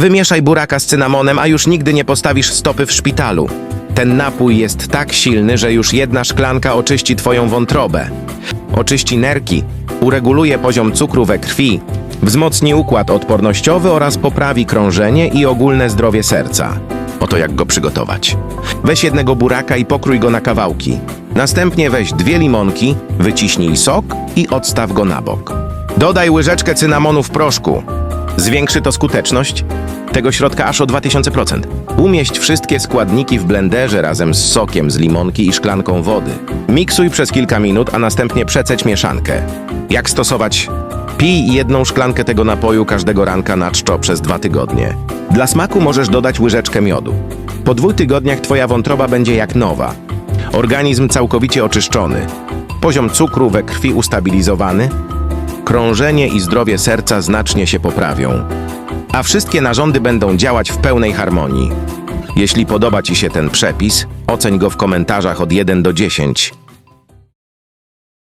Wymieszaj buraka z cynamonem, a już nigdy nie postawisz stopy w szpitalu. Ten napój jest tak silny, że już jedna szklanka oczyści twoją wątrobę. Oczyści nerki, ureguluje poziom cukru we krwi, wzmocni układ odpornościowy oraz poprawi krążenie i ogólne zdrowie serca. Oto jak go przygotować. Weź jednego buraka i pokrój go na kawałki. Następnie weź dwie limonki, wyciśnij sok i odstaw go na bok. Dodaj łyżeczkę cynamonu w proszku. Zwiększy to skuteczność tego środka aż o 2000%. Umieść wszystkie składniki w blenderze razem z sokiem z limonki i szklanką wody. Miksuj przez kilka minut, a następnie przeceć mieszankę. Jak stosować? Pij jedną szklankę tego napoju każdego ranka na czczo przez dwa tygodnie. Dla smaku możesz dodać łyżeczkę miodu. Po dwóch tygodniach twoja wątroba będzie jak nowa. Organizm całkowicie oczyszczony. Poziom cukru we krwi ustabilizowany. Krążenie i zdrowie serca znacznie się poprawią. A wszystkie narządy będą działać w pełnej harmonii. Jeśli podoba Ci się ten przepis, oceń go w komentarzach od 1 do 10.